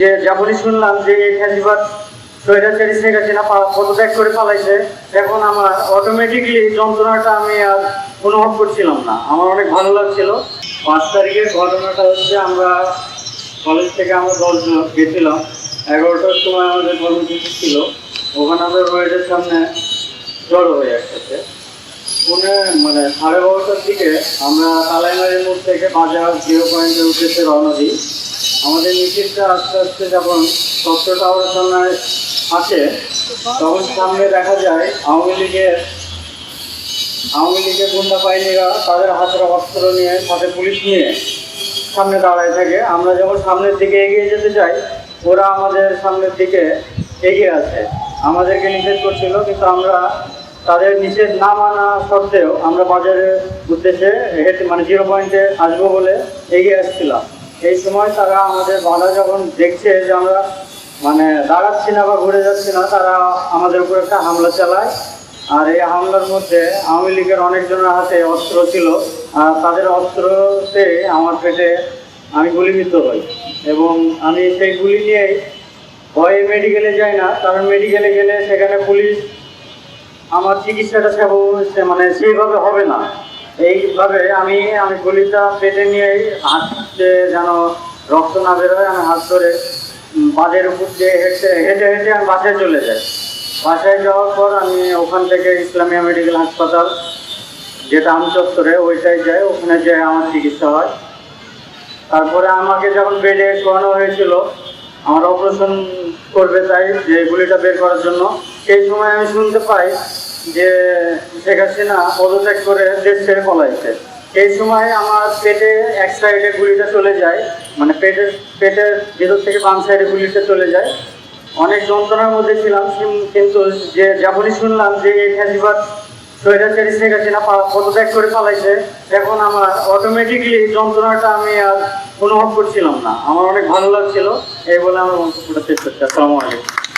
যে যখনই শুনলাম যে এই ফ্যাসিবাদ স্বৈরাচারী শেখ হাসিনা পদত্যাগ করে পালাইছে, এখন আমার অটোমেটিকলি যন্ত্রণাটা আমি আর অনুভব করছিলাম না। আমার অনেক ভালো লাগছিল। পাঁচ তারিখের ঘটনাটা হচ্ছে আমরা কলেজ থেকে আমরা দশজন গেছিলাম। এগারোটার সময় আমাদের কর্মসূচি ছিল। ওখানে আমরা রয়েছের সামনে জড়ো হয়ে একসাথে পুনে মানে সাড়ে বারোটার দিকে আমরা কালাইমারির মোড় থেকে বাজার জিরো পয়েন্টের উদ্দেশ্যে রওনা দিই। আমাদের মিছিলটা আস্তে আস্তে যখন সত্য টাওয়ারের সামনে আসে, তখন সামনে দেখা যায় আওয়ামী লীগের আওয়ামী লীগের গুন্ডা বাহিনীরা তাদের হাতের অস্ত্র নিয়ে, সাথে পুলিশ নিয়ে সামনে দাঁড়ায় থাকে। আমরা যখন সামনের দিকে এগিয়ে যেতে চাই, ওরা আমাদের সামনের দিকে এগিয়ে আসে আমাদেরকে নিষেধ করছিল, কিন্তু আমরা তাদের নিষেধ না মানা সত্ত্বেও আমরা বাজারের উদ্দেশ্যে হেঁটে মানে জিরো পয়েন্টে আসব বলে এগিয়ে আসছিলাম। এই সময় তারা আমাদের বাধা যখন দেখছে যে আমরা মানে দাঁড়াচ্ছি না বা ঘুরে যাচ্ছি না, তারা আমাদের উপর একটা হামলা চালায়। আর এই হামলার মধ্যে আওয়ামী লীগের অনেকজনের হাতে অস্ত্র ছিল, আর তাদের অস্ত্রতে আমার পেটে আমি গুলিবিদ্ধ হই। এবং আমি সেই গুলি নিয়েই ভয়ে মেডিকেলে যাই না, কারণ মেডিকেলে গেলে সেখানে পুলিশ আমার চিকিৎসাটা সেব সে- মানে সেইভাবে হবে না। এইভাবে আমি আমি গুলিটা পেটে নিয়েই হাঁটতে যেন রক্ত না বেরোয় আমি হাত ধরে বাঁধের উপর দিয়ে হেঁটে হেঁটে হেঁটে আমি বাসায় চলে যাই। বাসায় যাওয়ার পর আমি ওখান থেকে ইসলামিয়া মেডিকেল হাসপাতাল, যেটা আম চত্বরে ওইটাই যাই ওখানে যেয়ে আমার চিকিৎসা হয়। তারপরে আমাকে যখন বেডে শোয়ানো হয়েছিল, আমার অপারেশন করবে তাই, যে গুলিটা বের করার জন্য, সেই সময় আমি শুনতে পাই যে শেখ হাসিনা পদত্যাগ করে দেশ ছেড়ে পলাইছে এই সময় আমার পেটে এক সাইডে গুলিটা চলে যায় মানে পেটের পেটের ভেতর থেকে বাম সাইডে গুলিটা চলে যায়। অনেক যন্ত্রণার মধ্যে ছিলাম কিন্তু যে যখনই শুনলাম যে এই ফ্যাসিবাদ, স্বৈরাচারী শেখ হাসিনা পদত্যাগ করে পালাইছে, এখন আমার অটোমেটিকলি যন্ত্রণাটা আমি আর অনুভব করছিলাম না। আমার অনেক ভালো লাগছিল, এই বলে আমার মন্তব্যটা শেষ করছি। আসসালামু আলাইকুম।